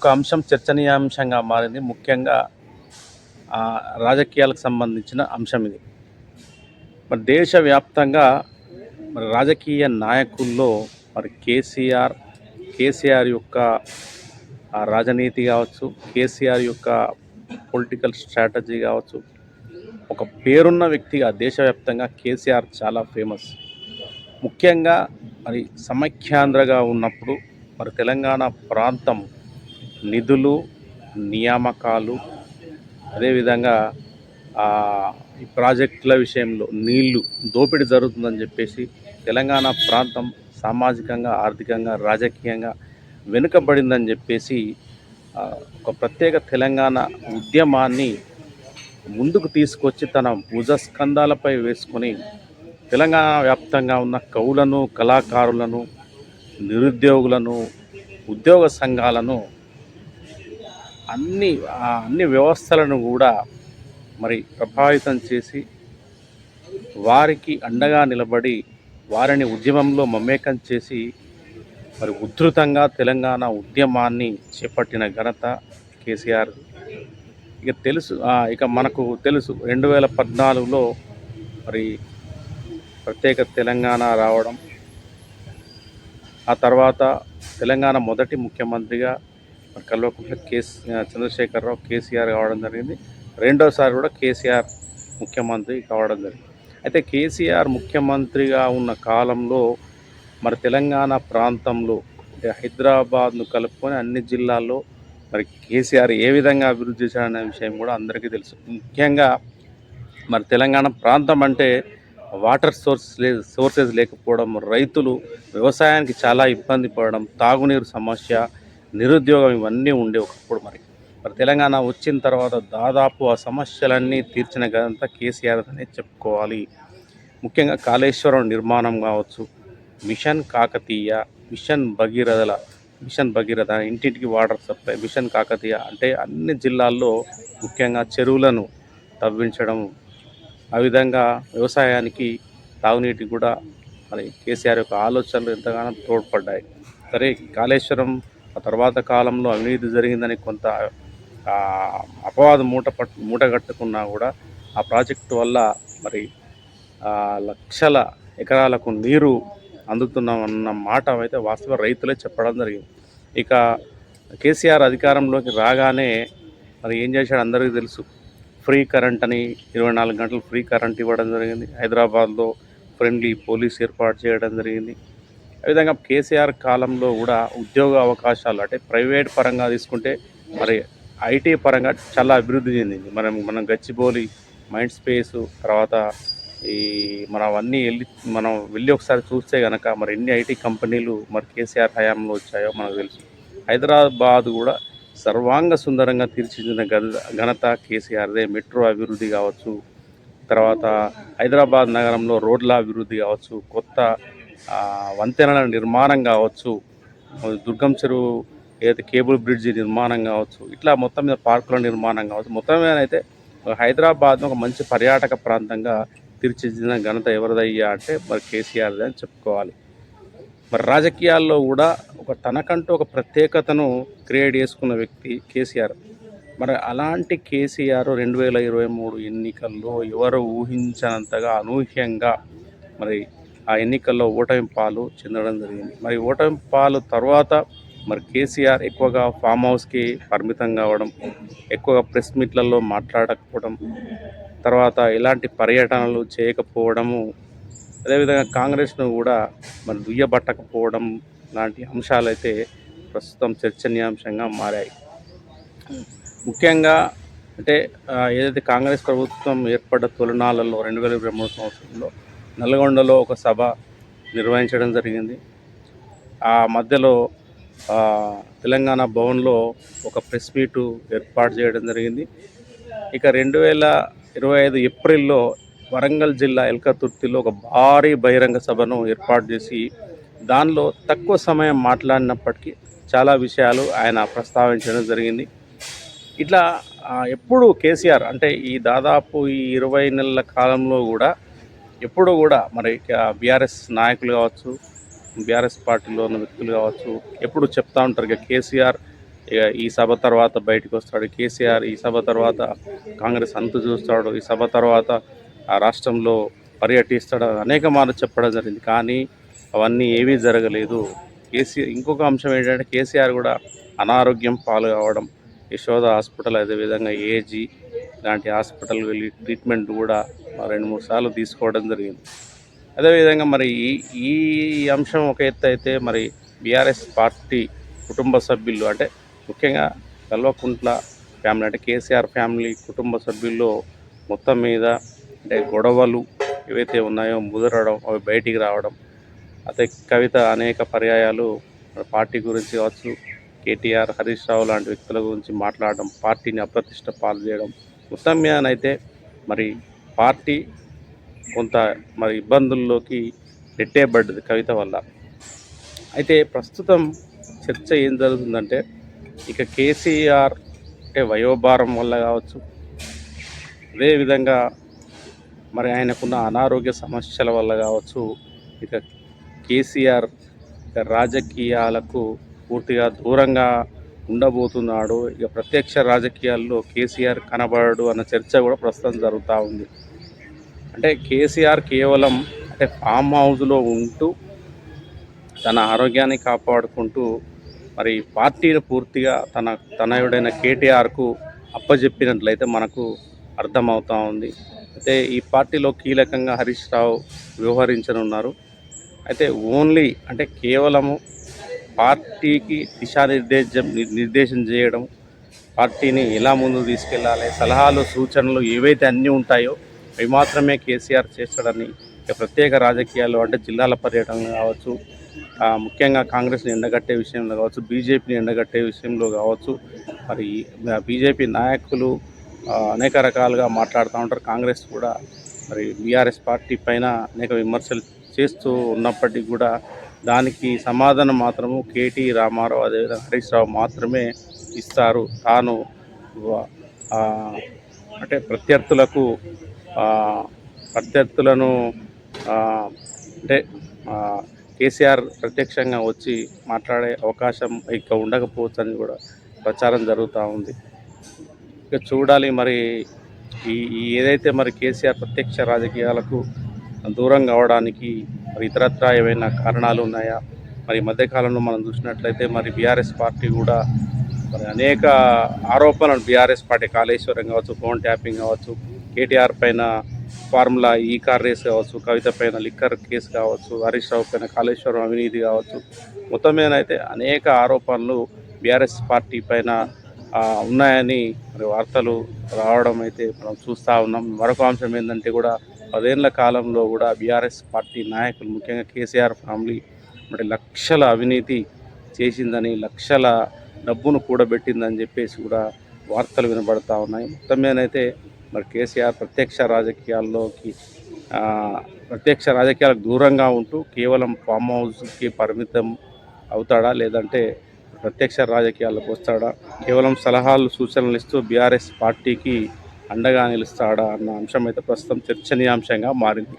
ఒక అంశం చర్చనీయాంశంగా మారింది. ముఖ్యంగా ఆ, రాజకీయాలకు సంబంధించిన అంశం ఇది. మరి దేశవ్యాప్తంగా మరి రాజకీయ నాయకుల్లో మరి కేసీఆర్ కేసీఆర్ యొక్క రాజనీతి కావచ్చు కేసీఆర్ యొక్క పొలిటికల్ స్ట్రాటజీ కావచ్చు ఒక పేరున్న వ్యక్తిగా దేశవ్యాప్తంగా కేసీఆర్ చాలా ఫేమస్. ముఖ్యంగా మరి సమైక్యాంధ్రగా ఉన్నప్పుడు మరి తెలంగాణ ప్రాంతం నిధులు నియామకాలు అదేవిధంగా ఈ ప్రాజెక్టుల విషయంలో నీళ్ళు దోపిడీ జరుగుతుందని చెప్పేసి తెలంగాణ ప్రాంతం సామాజికంగా ఆర్థికంగా రాజకీయంగా వెనుకబడిందని చెప్పేసి ఒక ప్రత్యేక తెలంగాణ ఉద్యమాన్ని ముందుకు తీసుకొచ్చి తన భుజస్కంధాలపై వేసుకొని తెలంగాణ వ్యాప్తంగా ఉన్న కవులను కళాకారులను నిరుద్యోగులను ఉద్యోగ సంఘాలను అన్ని అన్ని వ్యవస్థలను కూడా మరి ప్రభావితం చేసి వారికి అండగా నిలబడి వారిని ఉద్యమంలో మమేకం చేసి మరి ఉధృతంగా తెలంగాణ ఉద్యమాన్ని చేపట్టిన ఘనత కేసీఆర్. ఇక తెలుసు ఇక మనకు తెలుసు రెండు వేల పద్నాలుగులో మరి ప్రత్యేక తెలంగాణ రావడం ఆ తర్వాత తెలంగాణ మొదటి ముఖ్యమంత్రిగా మరి కల్వకుంట్ల కేస్ చంద్రశేఖరరావు కేసీఆర్ కావడం జరిగింది. రెండోసారి కూడా కేసీఆర్ ముఖ్యమంత్రి కావడం జరిగింది. అయితే కేసీఆర్ ముఖ్యమంత్రిగా ఉన్న కాలంలో మరి తెలంగాణ ప్రాంతంలో అంటే హైదరాబాద్ను కలుపుకొని అన్ని జిల్లాల్లో మరి కేసీఆర్ ఏ విధంగా అభివృద్ధి చేశాడనే విషయం కూడా అందరికీ తెలుసు. ముఖ్యంగా మరి తెలంగాణ ప్రాంతం అంటే వాటర్ సోర్స్ లే సోర్సెస్ లేకపోవడం రైతులు వ్యవసాయానికి చాలా ఇబ్బంది పడడం తాగునీరు సమస్య నిరుద్యోగం ఇవన్నీ ఉండే ఒకప్పుడు మరి. మరి తెలంగాణ వచ్చిన తర్వాత దాదాపు ఆ సమస్యలన్నీ తీర్చిన గదంతా కేసీఆర్ అనే చెప్పుకోవాలి. ముఖ్యంగా కాళేశ్వరం నిర్మాణం కావచ్చు మిషన్ కాకతీయ మిషన్ భగీరథల మిషన్ భగీరథ ఇంటింటికి వాటర్ సప్లై మిషన్ కాకతీయ అంటే అన్ని జిల్లాల్లో ముఖ్యంగా చెరువులను తవ్వించడం ఆ విధంగా వ్యవసాయానికి తాగునీటికి కూడా మరి కేసీఆర్ యొక్క ఆలోచనలు ఎంతగానో తోడ్పడ్డాయి. సరే కాళేశ్వరం ఆ తర్వాత కాలంలో అవినీతి జరిగిందని కొంత అపవాదం మూట పట్టు మూటగట్టుకున్నా కూడా ఆ ప్రాజెక్టు వల్ల మరి లక్షల ఎకరాలకు నీరు అందుతున్నామన్న మాట అయితే వాస్తవ రైతులే చెప్పడం జరిగింది. ఇక కేసీఆర్ అధికారంలోకి రాగానే మరి ఏం చేశాడు అందరికీ తెలుసు. ఫ్రీ కరెంట్ అని ఇరవై నాలుగు గంటలు ఫ్రీ కరెంట్ ఇవ్వడం జరిగింది. హైదరాబాద్లో ఫ్రెండ్లీ పోలీస్ ఏర్పాటు చేయడం జరిగింది. అదేవిధంగా కేసీఆర్ కాలంలో కూడా ఉద్యోగ అవకాశాలు అంటే ప్రైవేట్ పరంగా తీసుకుంటే మరి ఐటీ పరంగా చాలా అభివృద్ధి చెందింది. మనం మనం గచ్చిబౌలి మైండ్ స్పేస్ తర్వాత ఈ మనం అవన్నీ వెళ్ళి మనం వెళ్ళి ఒకసారి చూస్తే కనుక మరి ఎన్ని ఐటీ కంపెనీలు మరి కేసీఆర్ హయాంలో వచ్చాయో మనకు తెలుసు. హైదరాబాద్ కూడా సర్వాంగ సుందరంగా తీర్చిదిద్దిన ఘనత కేసీఆర్దే. మెట్రో అభివృద్ధి కావచ్చు తర్వాత హైదరాబాద్ నగరంలో రోడ్ల అభివృద్ధి కావచ్చు కొత్త వంతెనల నిర్మాణం కావచ్చు దుర్గం చెరువు ఏదైతే కేబుల్ బ్రిడ్జి నిర్మాణం కావచ్చు ఇట్లా మొత్తం మీద పార్కుల నిర్మాణం కావచ్చు మొత్తం మీద అయితే హైదరాబాద్ను ఒక మంచి పర్యాటక ప్రాంతంగా తీర్చిదిద్దిన ఘనత ఎవరిదయ్యా అంటే మరి కేసీఆర్ అని చెప్పుకోవాలి. మరి రాజకీయాల్లో కూడా ఒక తనకంటూ ఒక ప్రత్యేకతను క్రియేట్ చేసుకున్న వ్యక్తి కేసీఆర్. మరి అలాంటి కేసీఆర్ రెండు వేల ఇరవై మూడు ఎన్నికల్లో ఎవరు ఊహించనంతగా అనూహ్యంగా మరి ఆ ఎన్నికల్లో ఓటమి పాలు చెందడం జరిగింది. మరి ఓటమి పాలు తర్వాత మరి కేసీఆర్ ఎక్కువగా ఫామ్ హౌస్కి పరిమితం కావడం ఎక్కువగా ప్రెస్ మీట్లలో మాట్లాడకపోవడం తర్వాత ఎలాంటి పర్యటనలు చేయకపోవడము అదేవిధంగా కాంగ్రెస్ను కూడా మరి దుయ్యబట్టకపోవడం లాంటి అంశాలైతే ప్రస్తుతం చర్చనీయాంశంగా మారాయి. ముఖ్యంగా అంటే ఏదైతే కాంగ్రెస్ ప్రభుత్వం ఏర్పడ్డ తొలినాళ్ళలో రెండు వేల ఇరవై మూడు సంవత్సరంలో నల్గొండలో ఒక సభ నిర్వహించడం జరిగింది. ఆ మధ్యలో తెలంగాణ భవన్లో ఒక ప్రెస్ మీటు ఏర్పాటు చేయడం జరిగింది. ఇక రెండు వేల ఇరవై ఐదు ఏప్రిల్లో వరంగల్ జిల్లా ఎల్కతుర్తిలో ఒక భారీ బహిరంగ సభను ఏర్పాటు చేసి దానిలో తక్కువ సమయం మాట్లాడినప్పటికీ చాలా విషయాలు ఆయన ప్రస్తావించడం జరిగింది. ఇట్లా ఎప్పుడు కేసీఆర్ అంటే ఈ దాదాపు ఈ ఇరవై నెలల కాలంలో కూడా ఎప్పుడూ కూడా మరి బీఆర్ఎస్ నాయకులు కావచ్చు బీఆర్ఎస్ పార్టీలో ఉన్న వ్యక్తులు కావచ్చు ఎప్పుడు చెప్తా ఉంటారు ఇక కేసీఆర్ ఇక ఈ సభ తర్వాత బయటకు వస్తాడు కేసీఆర్ ఈ సభ తర్వాత కాంగ్రెస్ అంతు చూస్తాడు ఈ సభ తర్వాత ఆ రాష్ట్రంలో పర్యటిస్తాడు అనేక మార్లు చెప్పడం జరిగింది. కానీ అవన్నీ ఏమీ జరగలేదు. కేసీఆర్ ఇంకొక అంశం ఏంటంటే కేసీఆర్ కూడా అనారోగ్యం పాలు కావడం యశోద హాస్పిటల్ అదేవిధంగా ఏజీ లాంటి హాస్పిటల్ వెళ్ళి ట్రీట్మెంట్ కూడా రెండు మూడు సార్లు తీసుకోవడం జరిగింది. అదేవిధంగా మరి ఈ ఈ అంశం ఒక ఎత్తు అయితే మరి బీఆర్ఎస్ పార్టీ కుటుంబ సభ్యులు అంటే ముఖ్యంగా కల్వకుంట్ల ఫ్యామిలీ అంటే కేసీఆర్ ఫ్యామిలీ కుటుంబ సభ్యుల్లో మొత్తం మీద అంటే గొడవలు ఏవైతే ఉన్నాయో ముదరడం అవి బయటికి రావడం అదే కవిత అనేక పర్యాయాలు పార్టీ గురించి కావచ్చు కేటీఆర్ హరీష్ రావు లాంటి వ్యక్తుల గురించి మాట్లాడడం పార్టీని అప్రతిష్ట పాలు చేయడం ఉత్తమ్యానైతే మరి పార్టీ కొంత మరి ఇబ్బందుల్లోకి నెట్టేయబడ్డది కవిత వల్ల. అయితే ప్రస్తుతం చర్చ ఏం జరుగుతుందంటే ఇక కేసీఆర్ అంటే వయోభారం వల్ల కావచ్చు అదేవిధంగా మరి ఆయనకున్న అనారోగ్య సమస్యల వల్ల కావచ్చు ఇక కేసీఆర్ ఇక రాజకీయాలకు పూర్తిగా దూరంగా ఉండబోతున్నాడు. ఇక ప్రత్యక్ష రాజకీయాల్లో కేసీఆర్ కనబడడు అన్న చర్చ కూడా ప్రస్తుతం జరుగుతూ ఉంది. అంటే కేసీఆర్ కేవలం అంటే ఫామ్ హౌస్లో ఉంటూ తన ఆరోగ్యాన్ని కాపాడుకుంటూ మరి పార్టీని పూర్తిగా తన తనయుడైన కేటీఆర్కు అప్పజెప్పినట్లయితే మనకు అర్థమవుతూ ఉంది. అయితే ఈ పార్టీలో కీలకంగా హరీష్ రావు వ్యవహరించనున్నారు. అయితే ఓన్లీ అంటే కేవలము పార్టీకి దిశానిర్దేశం నిర్దేశం చేయడం పార్టీని ఎలా ముందుకు తీసుకెళ్ళాలి సలహాలు సూచనలు ఏవైతే అన్నీ ఉంటాయో అవి మాత్రమే కేసీఆర్ చేస్తాడని ప్రత్యేక రాజకీయాలు అంటే జిల్లాల పర్యటన కావచ్చు ముఖ్యంగా కాంగ్రెస్ని ఎండగట్టే విషయంలో కావచ్చు బీజేపీని ఎండగట్టే విషయంలో కావచ్చు మరి బీజేపీ నాయకులు అనేక రకాలుగా మాట్లాడుతూ ఉంటారు. కాంగ్రెస్ కూడా మరి బీఆర్ఎస్ పార్టీ పైన అనేక విమర్శలు చేస్తూ ఉన్నప్పటికీ కూడా దానికి సమాధానం మాత్రము కేటీ రామారావు అదేవిధంగా హరీష్ రావు మాత్రమే ఇస్తారు. తాను అంటే ప్రత్యర్థులకు ప్రత్యర్థులను అంటే కేసీఆర్ ప్రత్యక్షంగా వచ్చి మాట్లాడే అవకాశం ఇక ఉండకపోవచ్చు అని కూడా ప్రచారం జరుగుతూ ఉంది. ఇక చూడాలి మరి ఈ ఏదైతే మరి కేసీఆర్ ప్రత్యక్ష రాజకీయాలకు దూరం కావడానికి మరి ఇతరత్రా ఏమైనా కారణాలు ఉన్నాయా? మరి మధ్యకాలంలో మనం చూసినట్లయితే మరి బీఆర్ఎస్ పార్టీ కూడా మరి అనేక ఆరోపణలు బీఆర్ఎస్ పార్టీ కాళేశ్వరం కావచ్చు ఫోన్ ట్యాపింగ్ కావచ్చు కేటీఆర్ పైన ఫార్ములా ఈ కార్ రేస్ కావచ్చు కవిత పైన లిక్కర్ కేసు కావచ్చు హరీష్ రావు పైన కాళేశ్వరం అవినీతి కావచ్చు. మొత్తం మీద అయితే అనేక ఆరోపణలు బీఆర్ఎస్ పార్టీ పైన ఉన్నాయని మరి వార్తలు రావడం అయితే మనం చూస్తూ ఉన్నాం. మరొక అంశం ఏంటంటే కూడా పదేళ్ళ కాలంలో కూడా బీఆర్ఎస్ పార్టీ నాయకులు ముఖ్యంగా కేసీఆర్ ఫ్యామిలీ మరి లక్షల అవినీతి చేసిందని లక్షల డబ్బును కూడబెట్టిందని చెప్పేసి కూడా వార్తలు వినబడతా ఉన్నాయి. మొత్తం మీదనైతే మరి కేసీఆర్ ప్రత్యక్ష రాజకీయాల్లోకి ప్రత్యక్ష రాజకీయాలకు దూరంగా ఉంటూ కేవలం ఫామ్ హౌస్కి పరిమితం అవుతాడా? లేదంటే ప్రత్యక్ష రాజకీయాలకు వస్తాడా? కేవలం సలహాలు సూచనలు ఇస్తూ బీఆర్ఎస్ పార్టీకి అండగా నిలుస్తాడా అన్న అంశం అయితే ప్రస్తుతం చర్చనీయాంశంగా మారింది.